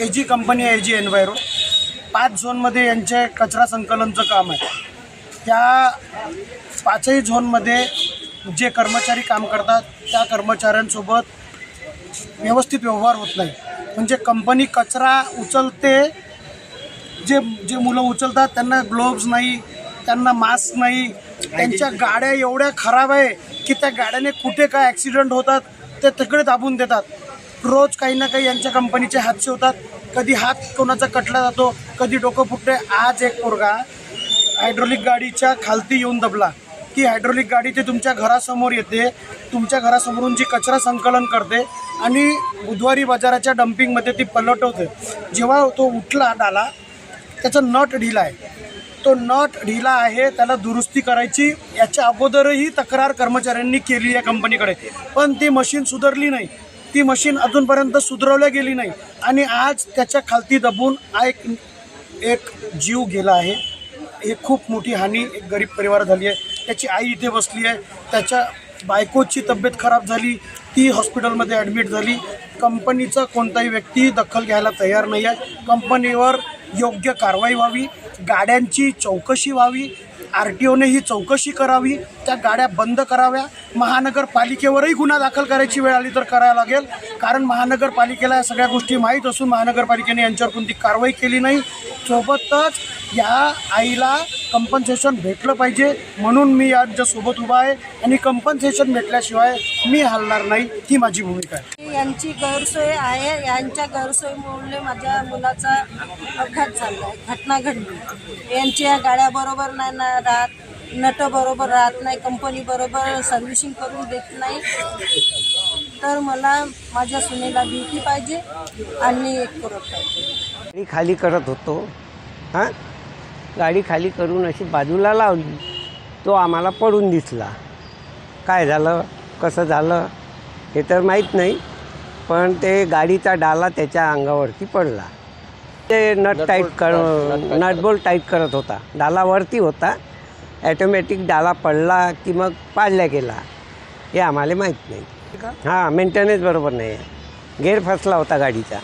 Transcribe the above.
ए जी company आहे ए जी enviro पाच झोनमध्ये यांचे कचरा संकलनचं काम आहे. त्या पाचही झोनमध्ये जे कर्मचारी काम करतात त्या कर्मचाऱ्यांसोबत व्यवस्थित व्यवहार होत नाही. म्हणजे कंपनी कचरा उचलते जे जे मुलं उचलतात त्यांना ग्लोव्ज नाही त्यांना मास्क नाही त्यांच्या गाड्या एवढ्या खराब आहे की त्या गाड्याने कुठे काय ॲक्सिडेंट होतात ते तिकडे दाबून देतात. रोज काही ना काही यांच्या कंपनीचे हादसे होतात कधी हात कोणाचा कटला जातो कधी डोकं फुटते आज एक पोरगा हायड्रोलिक गाडीच्या खालती येऊन दबला. ती हायड्रोलिक गाडी ते तुमच्या घरासमोर येते. तुमच्या घरासमोरून जी कचरा संकलन करते आणि बुधवारी बाजाराच्या डम्पिंगमध्ये ती पलटवते. जेव्हा तो उठला डाला त्याचा नट ढिला आहे. तो नट ढिला आहे त्याला दुरुस्ती करायची. याच्या अगोदरही तक्रार कर्मचाऱ्यांनी केली या कंपनीकडे. पण ती मशीन सुधारली नाही. ती मशीन अजूनपर्यंत सुधारवल्या गेली नाही. आणि आज त्याच्या खालती दबून हा एक एक जीव गेला आहे. हे खूप मोठी हानी एक गरीब परिवार झाली आहे. त्याची आई इथे बसली आहे. त्याच्या बायकोची तब्येत खराब झाली. ती हॉस्पिटलमध्ये ॲडमिट झाली. कंपनीचा कोणताही व्यक्ती दखल घ्यायला तयार नाही आहे. कंपनीवर योग्य कारवाई व्हावी. गाड्यांची चौकशी व्हावी. आर टी ओने ही चौकशी करावी त्या गाड्या बंद कराव्या. महानगरपालिकेवरही गुन्हा दाखल करायची वेळ आली तर करायला लागेल. कारण महानगरपालिकेला या सगळ्या गोष्टी माहीत असून महानगरपालिकेने यांच्यावर कोणती कारवाई केली नाही. सोबतच या आईला कंपन्सेशन भेटलं पाहिजे म्हणून मी यांच्या सोबत उभा आहे आणि कंपन्सेशन भेटल्याशिवाय मी हलणार नाही ही माझी भूमिका आहे. यांची गैरसोय आहे. यांच्या गैरसोयीमुळे माझ्या मुलाचा अपघात झाला. घटना घडली. यांची या गाड्या बरोबर नाही ना राहत नट बरोबर राहत नाही कंपनी बरोबर सर्व्हिसिंग करून देत नाही. तर मला माझ्या सुनेला ड्युटी पाहिजे आणि एक करोड पाहिजे. खाली करत होतो. हां? गाडी खाली करून अशी बाजूला लावली. तो आम्हाला पडून दिसला. काय झालं? कसं झालं? हे तर माहीत नाही पण ते गाडीचा डाला त्याच्या अंगावरती पडला. ते नट टाईट कर नटबोल्ट टाईट करत होता. डाला वरती होता. ॲटोमॅटिक डाला पडला की मग पाडल्या गेला. हे आम्हाला माहीत नाही. हां मेंटेनन्स बरोबर नाही आहे गेअर फसला होता गाडीचा.